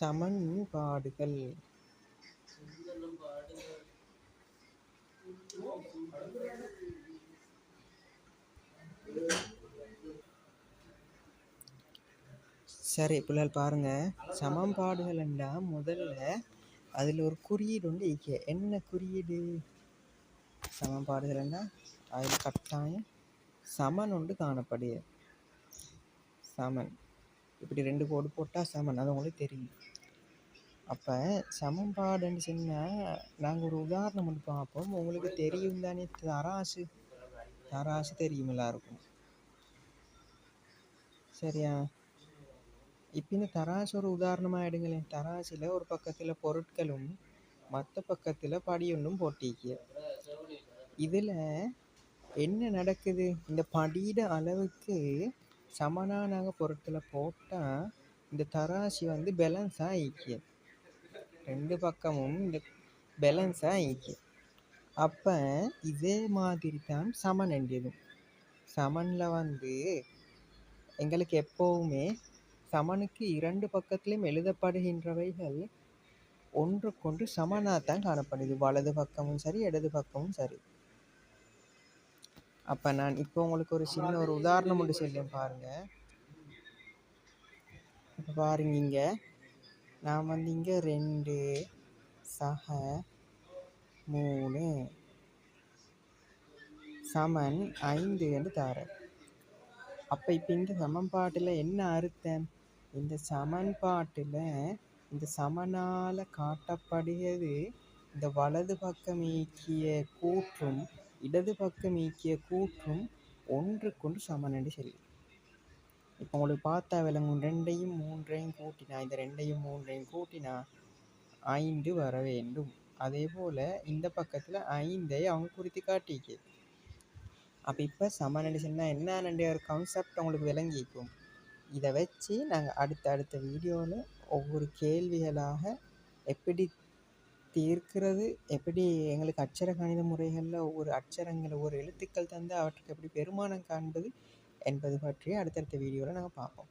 சமன்பாடுகள். சரி பிள்ளைகள் பாருங்க. சமன்பாடுகள் என்றால் முதல்ல அதில் ஒரு குறியீடு உண்டு இருக்கு. என்ன குறியீடு? சமன்பாடுகள் என்ன அதில் கட்டாயம் சமன் ஒன்று காணப்படுது சமன். இப்படி ரெண்டு கோடு போட்டால் சமன். அது உங்களுக்கு தெரியும். அப்போ சமன்பாடுன்னு சொன்னால் நாங்கள் ஒரு உதாரணம் ஒன்று பார்ப்போம். உங்களுக்கு தெரியும் தானே? தராசு. தராசு தெரியும் எல்லாருக்கும். சரியா? இப்போ இந்த தராசு ஒரு உதாரணமாக எடுங்களேன். தராசில் ஒரு பக்கத்தில் பொருட்களும் மற்ற பக்கத்தில் படியொன்றும் போட்டிக்கு இதில் என்ன நடக்குது? இந்த படியிட அளவுக்கு சமனாக நாங்கள் பொருட்களை போட்டால் இந்த தராசி வந்து பேலன்ஸாக ஆகிக்கு ரெண்டு பக்கமும் இந்த பேலன்ஸாக ஆகிக்கு அப்போ இதே மாதிரி தான் சமன் என்றதும். சமனில் வந்து எங்களுக்கு எப்போவுமே சமனுக்கு இரண்டு பக்கத்திலும் எழுதப்படுகின்றவைகள் ஒன்றுக்கொன்று சமனாக தான் காணப்படுது. வலது பக்கமும் சரி இடது பக்கமும் சரி. அப்போ நான் இப்போ உங்களுக்கு ஒரு சின்ன ஒரு உதாரணம் ஒன்று சொல்லேன் பாருங்கள் இப்போ பாருங்க இங்கே. நான் வந்து இங்கே ரெண்டு சக மூணு சமன் ஐந்து என்று தரேன். அப்போ இப்போ இந்த சமன்பாட்டில் என்ன அர்த்தம்? இந்த சமன்பாட்டில் இந்த சமனால் காட்டப்படுகிறது இந்த வலது பக்கம் இயக்கிய கூற்றும் இடது பக்கம் ஈக்கிய கூற்றும் ஒன்றுக்கொன்று சமன் செல்லும் இப்போ உங்களுக்கு பார்த்தா விளங்கும் ரெண்டையும் மூன்றையும் கூட்டினா இந்த ரெண்டையும் மூன்றையும் கூட்டினா ஐந்து வர வேண்டும். அதே போல் இந்த பக்கத்தில் ஐந்தை அவங்க குறித்து காட்டிக்கு அப்போ இப்போ சமன் என்று என்ன என்னென்ன ஒரு கான்செப்ட் உங்களுக்கு விளங்கிக்கும் இதை வச்சு நாங்கள் அடுத்த அடுத்த வீடியோவில் ஒவ்வொரு கேள்விகளாக எப்படி தீர்க்கிறது எப்படி எங்களுக்கு அட்சர கணித முறைகளில் ஒவ்வொரு அட்சரங்கள் ஒவ்வொரு எழுத்துக்கள் தந்து அவற்றுக்கு எப்படி பெருமானம் காண்பது என்பது பற்றி அடுத்தடுத்த வீடியோவில் நாங்கள் பார்ப்போம்.